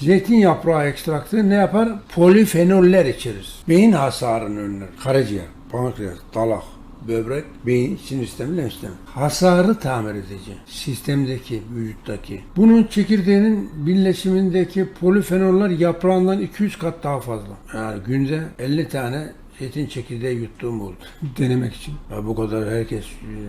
Zeytin yaprağı ekstraktı ne yapar? Polifenoller içerir. Beyin hasarını önler. Karaciğer, pankreas, dalak, böbrek, beyin, sinir sistemi, lenf sistemi. Hasarı tamir edici. Sistemdeki, vücuttaki. Bunun çekirdeğinin birleşimindeki polifenoller yaprağından 200 kat daha fazla. Yani günde 50 tane zeytin çekirdeği yuttuğum oldu. Denemek için. Ya bu kadar herkes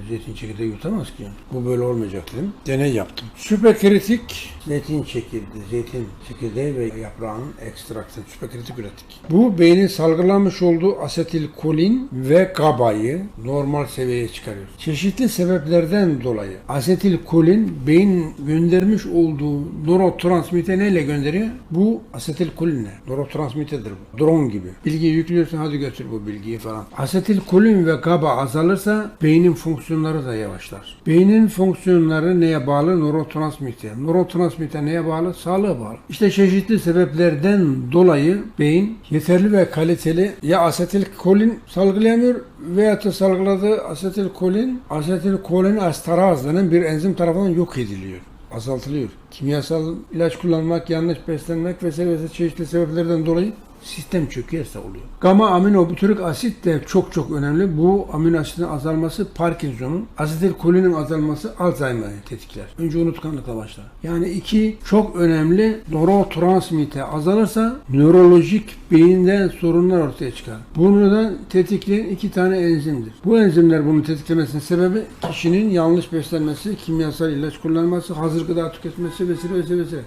zeytin çekirdeği yutamaz ki. Bu böyle olmayacak dedim. Deney yaptım. Süperkritik zeytin çekirdeği, zeytin çekirdeği ve yaprağının ekstraktını süperkritik ürettik. Bu beynin salgılamış olduğu asetilkolin ve GABA'yı normal seviyeye çıkarıyor. Çeşitli sebeplerden dolayı asetilkolin beyin göndermiş olduğu nörotransmitter neyle gönderiyor? Bu asetilkolinle. Nörotransmitterdir bu. Drone gibi. Bilgiyi yüklüyorsun hadi götür bu bilgiyi falan. Asetilkolin ve GABA azalırsa beynin fonksiyonları da yavaşlar. Beynin fonksiyonları neye bağlı? Nörotransmitter. Nörotransmitter neye bağlı? Sağlığa bağlı. İşte çeşitli sebeplerden dolayı beyin yeterli ve kaliteli ya asetilkolin salgılayamıyor veya da salgıladığı asetilkolin asetilkolin astaraz denen bir enzim tarafından yok ediliyor azaltılıyor. Kimyasal ilaç kullanmak, yanlış beslenmek vesaire vesaire çeşitli sebeplerden dolayı sistem çökerse oluyor. Gamma aminobutyrik asit de çok çok önemli. Bu amino asitin azalması Parkinson'un, asetilkolinin azalması Alzheimer'ı tetikler. Önce unutkanlıkla başlar. Yani iki çok önemli nörotransmitter azalırsa nörolojik beyinden sorunlar ortaya çıkar. Bunu da tetikleyen iki tane enzimdir. Bu enzimler bunu tetiklemesinin sebebi kişinin yanlış beslenmesi, kimyasal ilaç kullanması, hazır gıda tüketmesi vesaire vesaire vesaire.